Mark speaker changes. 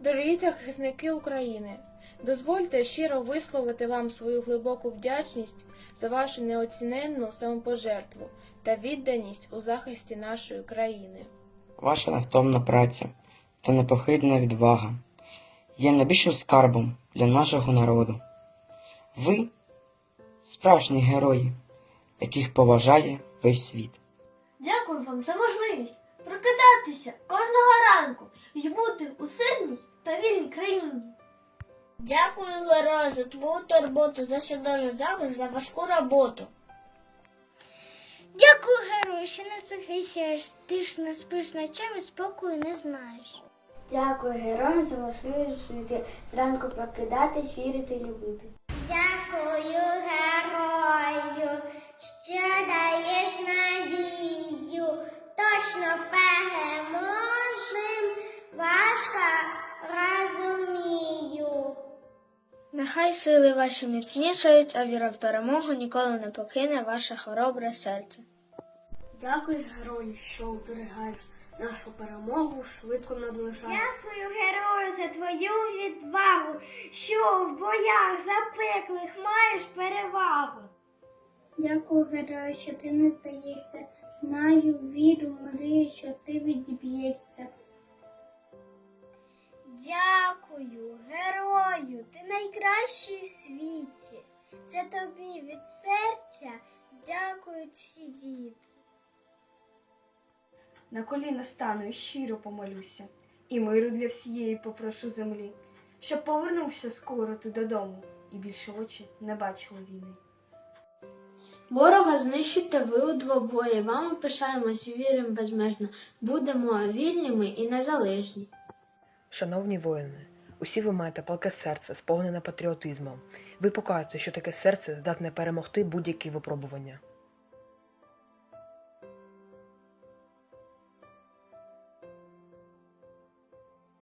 Speaker 1: Дорогі захисники України, дозвольте щиро висловити вам свою глибоку вдячність за вашу неоціненну самопожертву та відданість у захисті нашої країни.
Speaker 2: Ваша невтомна праця та непохитна відвага є найбільшим скарбом для нашого народу. Ви справжні герої, яких поважає весь світ.
Speaker 3: Дякую вам за можливість прокидатися кожного ранку і бути у сильній та вільній країні.
Speaker 4: Дякую, Леро, за твою турботу, за свідомий захист, за важку роботу.
Speaker 5: Дякую, герою, що нас захищаєш. Ти ж не спиш ночами, спокою не знаєш.
Speaker 6: Дякую героям за можливість жити, зранку прокидатись, вірити, любити.
Speaker 4: Дякую, герою, що Точно переможем, важко розумію.
Speaker 5: Нехай сили ваші міцнішають, а віра в перемогу ніколи не покине ваше хоробре серце.
Speaker 3: Дякую, герою, що оберігаєш нашу перемогу, швидко наближаєш.
Speaker 4: Дякую, герою, за твою відвагу, що в боях запеклих маєш перевагу.
Speaker 6: Дякую, герою, що ти не здаєшся. Знаю, вірю, мрію, що ти відіб'єшся.
Speaker 5: Дякую, герою, ти найкращий в світі. Це тобі від серця дякують всі діти.
Speaker 7: На коліна стану і щиро помолюся, і миру для всієї попрошу землі, щоб повернувся скоро ти додому, і більше очі не бачили війни.
Speaker 5: Ворога знищите ви у двобої, вами пишаємось, віримо безмежно. Будемо вільними і незалежні.
Speaker 8: Шановні воїни, усі ви маєте палке серце, сповнене патріотизмом. Ви показуєте, що таке серце здатне перемогти будь-які випробування.